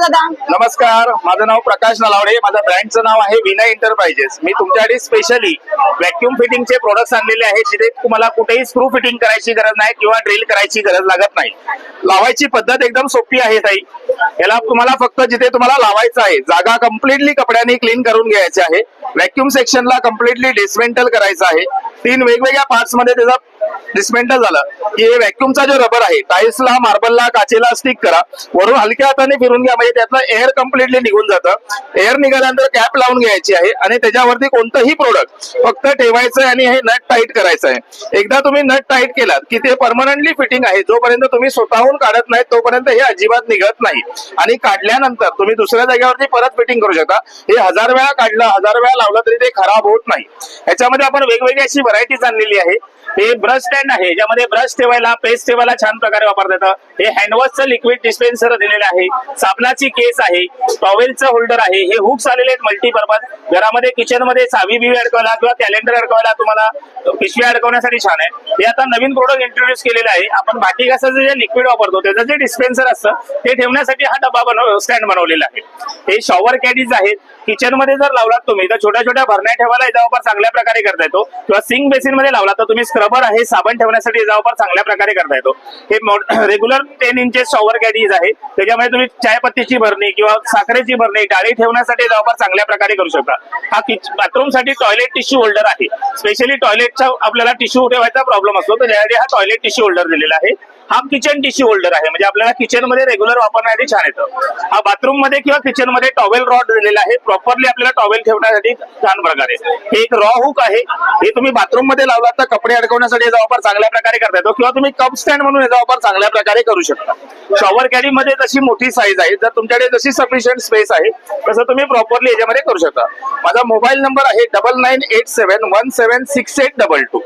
नमस्कार दादा. नमस्कार. माझं नाव प्रकाश नलावडे. माझ्या ब्रँडचं नाव आहे विनय एंटरप्राइजेस मी तुमच्यासाठी स्पेशली व्हॅक्युम फिटिंगचे प्रोडक्ट्स आणलेले आहेत जिथे तुम्हाला कुठेही स्क्रू फिटिंग करायची गरज नाही किंवा ड्रिल करायची गरज लागत नाही. लावायची पद्धत एकदम सोपी आहे ताई. याला तुम्हाला फक्त जिथे तुम्हाला लावायचं आहे जागा कम्प्लिटली कपड्याने क्लीन करून घ्यायची आहे. व्हॅक्युम सेक्शनला कम्प्लिटली डिस्मेंटल करायचं आहे. तीन वेगवेगळ्या पार्ट्समध्ये त्याचा डिस्मेंटल झालं. की हे व्हॅक्युमचा जो रबर आहे टाईल्सला मार्बलला काचेला स्टिक करा. वरून हलक्या हाताने फिरून घ्या. म्हणजे त्यातलं एअर कम्प्लिटली निघून जातं. एअर निघाल्यानंतर कॅप लावून घ्यायची आहे. आणि त्याच्यावरती कोणतंही प्रोडक्ट फक्त ठेवायचं आहे आणि हे नट टाईट करायचं आहे एकदा तुम्ही नट टाईट केलात की ते परमनंटली फिटिंग आहे. जोपर्यंत तुम्ही स्वतःहून काढत नाही तोपर्यंत हे अजिबात निघत नाही. आणि काढल्यानंतर तुम्ही दुसऱ्या जागेवरती परत फिटिंग करू शकता. हे हजार वेळा काढलं हजार वेळा लावलं तरी ते खराब होत नाही. याच्यामध्ये आपण वेगवेगळी अशी व्हरायटीज आणलेली आहे. हे ब्रश स्टँड आहे ज्यामध्ये ब्रश ठेवायला पेस्ट ठेवायला छान प्रकारे वापरता येतं. हे हँडवॉशचं लिक्विड डिस्पेन्सर दिलेलं आहे. साबणाची केस आहे टॉवेलचं होल्डर आहे. हे हुक्स आलेले आहेत मल्टीपर्पज घरामध्ये किचनमध्ये चावी बिवी अडकवायला किंवा कॅलेंडर अडकवायला तुम्हाला पिशवी अडकवण्यासाठी छान आहे. हे आता नवीन प्रोडक्ट इंट्रोड्यूस केलेलं आहे. आपण भाटी घासाचं जे लिक्विड वापरतो त्याचं जे डिस्पेन्सर असतं ते ठेवण्यासाठी हा डबा बनव स्टँड बनवलेला आहे. हे शॉवर कॅडीज आहेत. किचनमध्ये जर लावलात तुम्ही तर छोट्या छोट्या भरण्या ठेवायला याचा वापर चांगल्या प्रकारे करता येतो. किंवा सिंक बेसिनमध्ये लावला तर तुम्ही स्क्रबर आहे साबण ठेवण्यासाठी याचा वापर चांगल्या प्रकारे करता येतो. हे regular ten inches shower caddies आहे. त्याच्यामध्ये तुम्ही चायपत्तीची भरणी किंवा साखरेची भरणी डाळी ठेवण्यासाठी याचा वापर चांगल्या प्रकारे करू शकता. हा किच बाथरूमसाठी टॉयलेट टिश्यू होल्डर आहे. स्पेशली टॉयलेटचा आपल्याला टिश्यू ठेवायचा प्रॉब्लेम असतो तर त्यासाठी हा टॉयलेट टिश्यू होल्डर दिलेला आहे. हा किचन टिश्यू होल्डर आहे. म्हणजे आपल्याला किचनमध्ये रेग्युलर वापरण्यासाठी छान येतं. हा बाथरूममध्ये किंवा किचनमध्ये टॉवेल रॉड दिलेला आहे. प्रॉपरली आपल्याला टॉवेल ठेवण्यासाठी छान प्रकारे. हे एक रॉ हुक आहे. हे तुम्ही बाथरूममध्ये लावलात तर कपडे अडकवण्यासाठी याचा वापर चांगल्या प्रकारे करता येतो किंवा तुम्ही कप स्टँड म्हणून याचा वापर चांगल्या प्रकारे करू शकता. शॉवर कॅरी मध्ये जशी मोठी साईज आहे जर तुमच्याकडे जशी सफिशियंट स्पेस आहे तसं तुम्ही प्रॉपरली याच्यामध्ये करू शकता. माझा मोबाईल नंबर आहे double nine eight seven one seven six eight double two